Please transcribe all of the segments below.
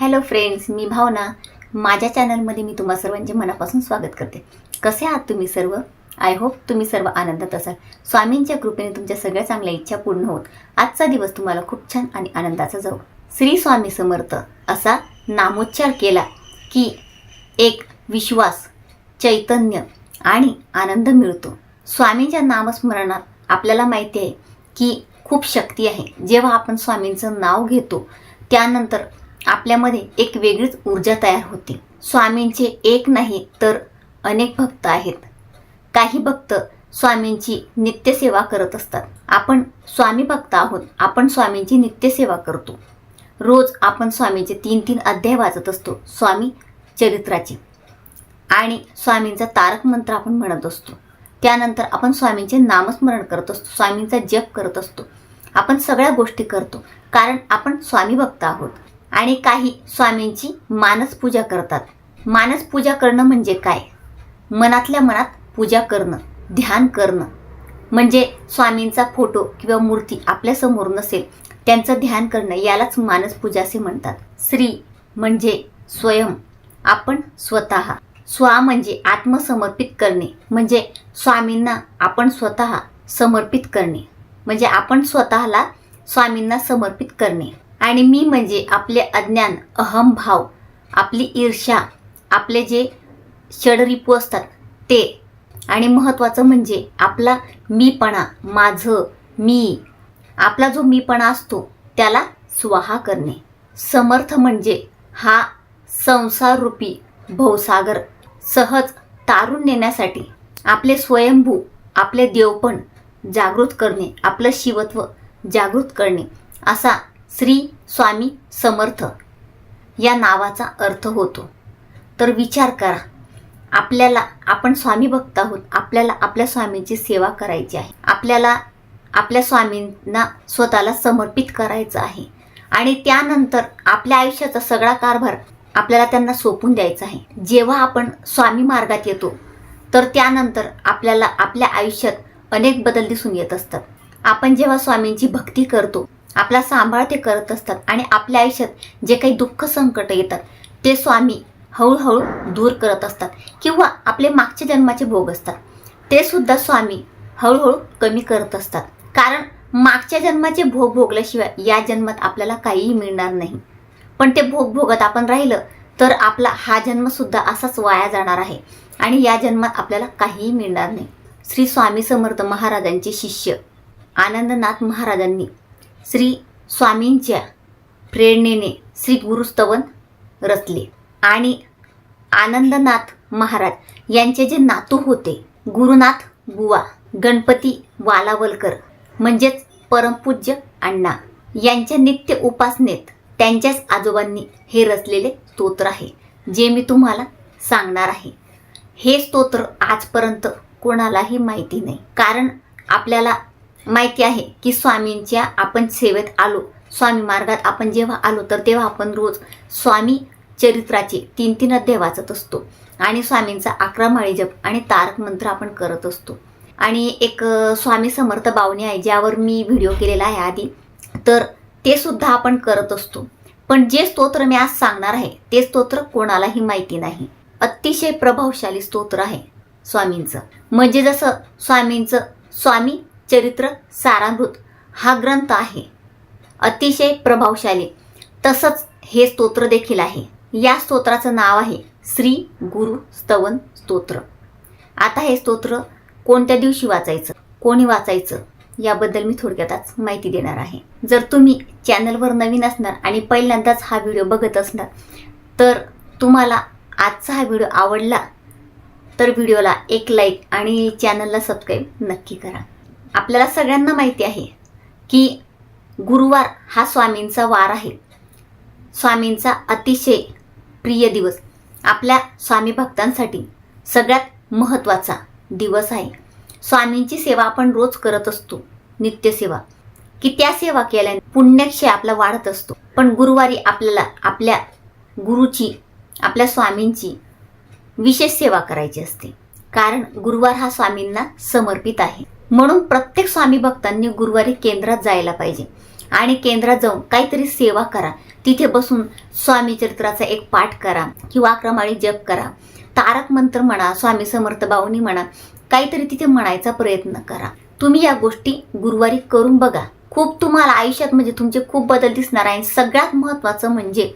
Hello friends मी भावना. माझ्या चॅनलमध्ये मी तुम्हा सर्वांचे मनापासून स्वागत करते. कसे आहात तुम्ही सर्व? आय होप तुम्ही सर्व आनंदात असाल. स्वामींच्या कृपेने तुमच्या सगळ्या चांगल्या इच्छा पूर्ण होत. आजचा दिवस तुम्हाला खूप छान आणि आनंदाचा जाऊ श्री स्वामी समर्थ असा नामोच्चार केला की एक विश्वास चैतन्य आणि आनंद मिळतो. स्वामींच्या नामस्मरणात आपल्याला माहिती आहे की खूप शक्ती आहे. जेव्हा आपण स्वामींचं नाव घेतो त्यानंतर आपल्यामध्ये एक वेगळीच ऊर्जा तयार होते. स्वामींचे एक नाही तर अनेक भक्त आहेत. काही भक्त स्वामींची नित्यसेवा करत असतात. आपण स्वामी भक्त आहोत. आपण स्वामींची नित्यसेवा करतो. रोज आपण स्वामींचे तीन तीन अध्याय वाचत असतो. स्वामी चरित्राचे. आणि स्वामींचा तारक मंत्र आपण म्हणत असतो. त्यानंतर आपण स्वामींचे नामस्मरण करत असतो. स्वामींचा जप करत असतो. आपण सगळ्या गोष्टी करतो. कारण आपण स्वामी भक्त आहोत. आणि काही स्वामींची मानस पूजा करतात. मानस पूजा करणं म्हणजे काय? मनातल्या मनात पूजा करणं ध्यान करणं. म्हणजे स्वामींचा फोटो किंवा मूर्ती आपल्यासमोर नसेल त्यांचं ध्यान करणं यालाच मानस पूजा असे म्हणतात. श्री म्हणजे स्वयं आपण स्वतः. स्वा म्हणजे आत्मसमर्पित करणे. म्हणजे स्वामींना आपण स्वतः समर्पित करणे. म्हणजे आपण स्वतःला स्वामींना समर्पित करणे. आणि मी म्हणजे आपले अज्ञान अहमभाव आपली ईर्ष्या आपले जे षडरिपू असतात ते. आणि महत्त्वाचं म्हणजे आपला मीपणा माझं मी. आपला जो मीपणा असतो त्याला स्वाहा करणे. समर्थ म्हणजे हा संसाररूपी भवसागर सहज तारून नेण्यासाठी आपले स्वयंभू आपले देवपण जागृत करणे आपलं शिवत्व जागृत करणे असा श्री स्वामी समर्थ या नावाचा अर्थ होतो. तर विचार करा आपल्याला आपण स्वामी भक्त आहोत आपल्याला आपल्या स्वामींची सेवा करायची आहे. आपल्याला आपल्या स्वामींना स्वतःला समर्पित करायचं आहे. आणि त्यानंतर आपल्या आयुष्याचा सगळा कारभार आपल्याला त्यांना सोपून द्यायचा आहे. जेव्हा आपण स्वामी मार्गात येतो तर त्यानंतर आपल्याला आपल्या आयुष्यात अनेक बदल दिसून येत असतात. आपण जेव्हा स्वामींची भक्ती करतो आपला सांभाळ ते करत असतात आणि आपल्या आयुष्यात जे काही दुःख संकट येतात ते स्वामी हळूहळू दूर करत असतात किंवा आपले मागच्या जन्माचे भोग असतात. ते सुद्धा स्वामी हळूहळू कमी करत असतात. कारण मागच्या जन्माचे भोग भोगल्याशिवाय या जन्मात आपल्याला काहीही मिळणार नाही. पण ते भोग भोगत आपण राहिलं तर आपला हा जन्मसुद्धा असाच वाया जाणार आहे आणि या जन्मात आपल्याला काहीही मिळणार नाही. श्री स्वामी समर्थ महाराजांचे शिष्य आनंदनाथ महाराजांनी श्री स्वामींच्या प्रेरणेने श्री गुरुस्तवन रचले. आणि आनंदनाथ महाराज यांचे जे नातू होते गुरुनाथ बुवा गणपती वालावलकर म्हणजेच परमपूज्य अण्णा यांच्या नित्य उपासनेत त्यांच्याच आजोबांनी हे रचलेले स्तोत्र आहे जे मी तुम्हाला सांगणार आहे. हे स्तोत्र आजपर्यंत कोणालाही माहिती नाही कारण आपल्याला माहिती आहे की स्वामींच्या आपण सेवेत आलो. स्वामी मार्गात आपण जेव्हा आलो तर तेव्हा आपण रोज स्वामी चरित्राचे तीन तीन अध्याय वाचत असतो. आणि स्वामींचा अकरा माळी जप आणि तारक मंत्र आपण करत असतो. आणि एक स्वामी समर्थ बावणी आहे ज्यावर मी व्हिडिओ केलेला आहे आधी. तर ते सुद्धा आपण करत असतो. पण जे स्तोत्र मी आज सांगणार आहे ते स्तोत्र कोणालाही माहिती नाही. अतिशय प्रभावशाली स्तोत्र आहे स्वामींचं. म्हणजे जसं स्वामींचं स्वामी चरित्र सारामृत हा ग्रंथ आहे. अतिशय प्रभावशाली. तसंच हे स्तोत्र देखील आहे. या स्तोत्राचं नाव आहे श्री गुरु स्तवन स्तोत्र. आता हे स्तोत्र कोणत्या दिवशी वाचायचं? कोणी वाचायचं? याबद्दल मी थोडक्यात आज माहिती देणार आहे. जर तुम्ही चॅनलवर नवीन असणार आणि पहिल्यांदाच हा व्हिडिओ बघत असणार तर तुम्हाला आजचा हा व्हिडिओ आवडला तर व्हिडिओला एक लाईक आणि चॅनलला सबस्क्राईब नक्की करा. आपल्याला सगळ्यांना माहिती आहे की गुरुवार हा स्वामींचा वार आहे. स्वामींचा अतिशय प्रिय दिवस. आपल्या स्वामी भक्तांसाठी सगळ्यात महत्त्वाचा दिवस आहे. स्वामींची सेवा आपण रोज करत असतो. नित्यसेवा की त्या सेवा केल्याने पुण्यक्षय आपला वाढत असतो. पण गुरुवारी आपल्याला आपल्या गुरुची आपल्या स्वामींची विशेष सेवा करायची असते. कारण गुरुवार हा स्वामींना समर्पित आहे. म्हणून प्रत्येक स्वामी भक्तांनी गुरुवारी केंद्रात जायला पाहिजे. आणि केंद्रात जाऊन काहीतरी सेवा करा. तिथे बसून स्वामी चरित्राचा एक पाठ करा किंवा अक्रमाळी जप करा. तारक मंत्र म्हणा स्वामी समर्थ भाऊनी म्हणा काहीतरी तिथे म्हणायचा प्रयत्न करा. तुम्ही या गोष्टी गुरुवारी करून बघा. खूप तुम्हाला आयुष्यात म्हणजे तुमचे खूप बदल दिसणार आहे. आणि सगळ्यात महत्त्वाचं म्हणजे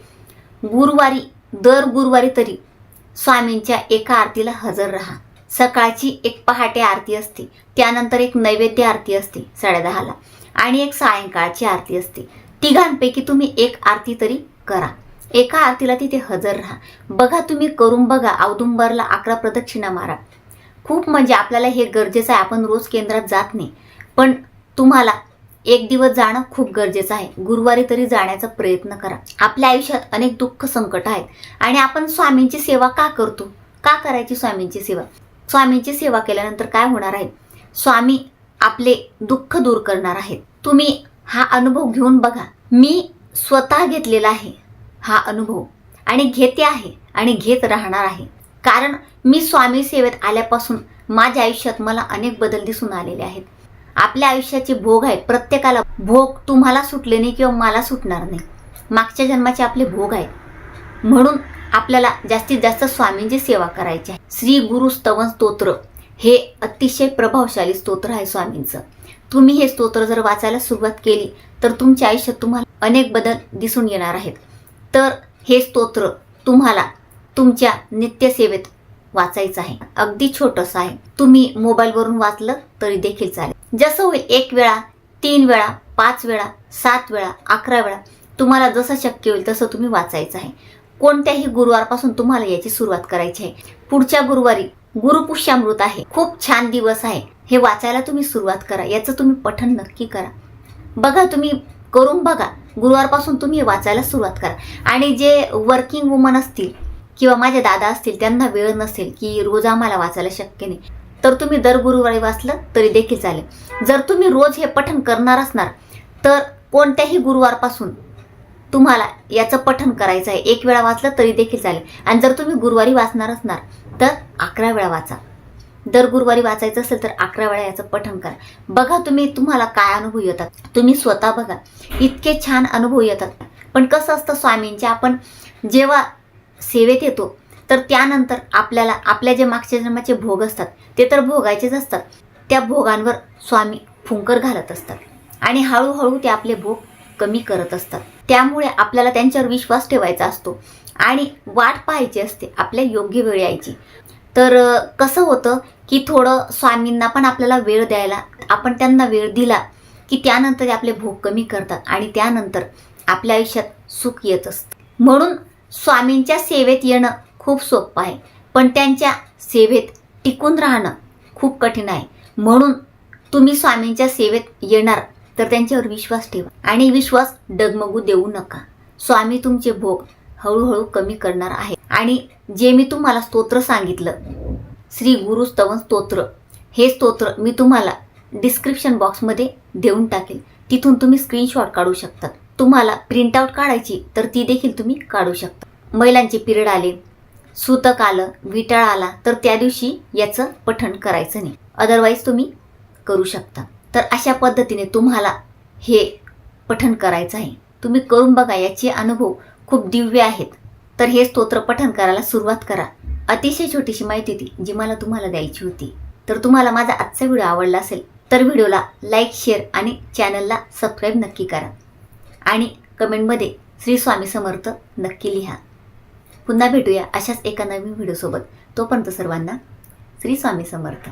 गुरुवारी दर गुरुवारी तरी स्वामींच्या एका आरतीला हजर राहा. सकाळची एक पहाटे आरती असते. त्यानंतर एक नैवेद्य आरती असते साडेदहाला. आणि एक सायंकाळची आरती असते. तिघांपैकी तुम्ही एक आरती तरी करा. एका आरतीला तिथे हजर राहा. बघा तुम्ही करून बघा औदुंबरला अकरा प्रदक्षिणा मारा. खूप म्हणजे आपल्याला हे गरजेचं आहे. आपण रोज केंद्रात जात नाही. पण तुम्हाला एक दिवस जाणं खूप गरजेचं आहे. गुरुवारी तरी जाण्याचा प्रयत्न करा. आपल्या आयुष्यात अनेक दुःख संकट आहेत. आणि आपण स्वामींची सेवा का करतो? का करायची स्वामींची सेवा? स्वामींची सेवा केल्यानंतर काय होणार आहे? स्वामी आपले दुःख दूर करणार आहेत. तुम्ही हा अनुभव घेऊन बघा. मी स्वतः घेतलेला आहे हा अनुभव. आणि घेते आहे आणि घेत राहणार आहे. कारण मी स्वामी सेवेत आल्यापासून माझ्या आयुष्यात मला अनेक बदल दिसून आलेले आहेत. आपल्या आयुष्याचे भोग आहेत. प्रत्येकाला भोग तुम्हाला सुटले नाही किंवा मला सुटणार नाही. मागच्या जन्माचे आपले भोग आहेत. म्हणून आपल्याला जास्तीत जास्त स्वामींची सेवा करायची आहे. श्री गुरु स्तवन स्तोत्र हे अतिशय प्रभावशाली स्तोत्र आहे स्वामींचं. तुम्ही हे स्तोत्र जर वाचायला सुरुवात केली तर तुमच्या आयुष्यात तुम्हाला अनेक बदल दिसून येणार आहेत. तर हे स्तोत्र तुम्हाला तुमच्या नित्यसेवेत वाचायचं आहे. अगदी छोटंसं आहे. तुम्ही मोबाईलवरून वाचलं तरी देखील चालेल. जसं होईल एक वेळा तीन वेळा पाच वेळा सात वेळा अकरा वेळा तुम्हाला जसं शक्य होईल तसं तुम्ही वाचायचं आहे. कोणत्याही गुरुवारपासून तुम्हाला याची सुरुवात करायची आहे. पुढच्या गुरुवारी गुरुपुष्यामृत आहे. खूप छान दिवस आहे. हे वाचायला तुम्ही सुरुवात करा. याचं तुम्ही पठण नक्की करा. बघा तुम्ही करून बघा. गुरुवारपासून तुम्ही वाचायला सुरुवात करा. आणि जे वर्किंग वुमन असतील किंवा माझे दादा असतील त्यांना वेळ नसेल की रोज आम्हाला वाचायला शक्य नाही. तर तुम्ही दर गुरुवारी वाचलं तरी देखील चालेल. जर तुम्ही रोज हे पठण करणार असणार तर कोणत्याही गुरुवारपासून तुम्हाला याचं पठण करायचं आहे. एक वेळा वाचलं तरी देखील चालेल. आणि जर तुम्ही गुरुवारी वाचणार असणार तर अकरा वेळा वाचा. दर गुरुवारी वाचायचं असेल तर अकरा वेळा याचं पठण करा. बघा तुम्ही तुम्हाला काय अनुभव येतात. तुम्ही स्वतः बघा. इतके छान अनुभव येतात. पण कसं असतं स्वामींचे आपण जेव्हा सेवेत येतो तर त्यानंतर आपल्याला आपल्या जे मागच्या जन्माचे भोग असतात ते तर भोगायचेच असतात. त्या भोगांवर स्वामी फुंकर घालत असतात. आणि हळूहळू ते आपले भोग कमी करत असतात. त्यामुळे आपल्याला त्यांच्यावर विश्वास ठेवायचा असतो. आणि वाट पाहायची असते आपल्या योग्य वेळ यायची. तर कसं होतं की थोडं स्वामींना पण आपल्याला वेळ द्यायला आपण त्यांना वेळ दिला की त्यानंतर ते आपले भोग कमी करतात आणि त्यानंतर आपल्या आयुष्यात सुख येत असतं. म्हणून स्वामींच्या सेवेत येणं खूप सोपं आहे. पण त्यांच्या सेवेत टिकून राहणं खूप कठीण आहे. म्हणून तुम्ही स्वामींच्या सेवेत येणार तर त्यांच्यावर विश्वास ठेवा. आणि विश्वास डगमगू देऊ नका. स्वामी तुमचे भोग हळूहळू कमी करणार आहे आणि जे मी तुम्हाला स्तोत्र सांगितलं श्री गुरु स्तवन स्तोत्र हे स्तोत्र मी तुम्हाला डिस्क्रिप्शन बॉक्समध्ये देऊन टाकेल. तिथून तुम्ही स्क्रीनशॉट काढू शकता. तुम्हाला प्रिंटआउट काढायची तर ती देखील तुम्ही काढू शकता. महिलांचे पिरियड आले सूतक आलं विटाळ आला तर त्या दिवशी याचं पठण करायचं नाही. अदरवाईज तुम्ही करू शकता. तर अशा पद्धतीने तुम्हाला हे पठण करायचं आहे. तुम्ही करून बघा याचे अनुभव खूप दिव्य आहेत. तर हे स्तोत्र पठण करायला सुरुवात करा. अतिशय छोटीशी माहिती होती जी मला तुम्हाला द्यायची होती. तर तुम्हाला माझा आजचा व्हिडिओ आवडला असेल तर व्हिडिओला लाईक शेअर आणि चॅनलला सबस्क्राईब नक्की करा. आणि कमेंटमध्ये श्री स्वामी समर्थ नक्की लिहा. पुन्हा भेटूया अशाच एका नवीन व्हिडिओसोबत. तोपर्यंत सर्वांना श्री स्वामी समर्थ.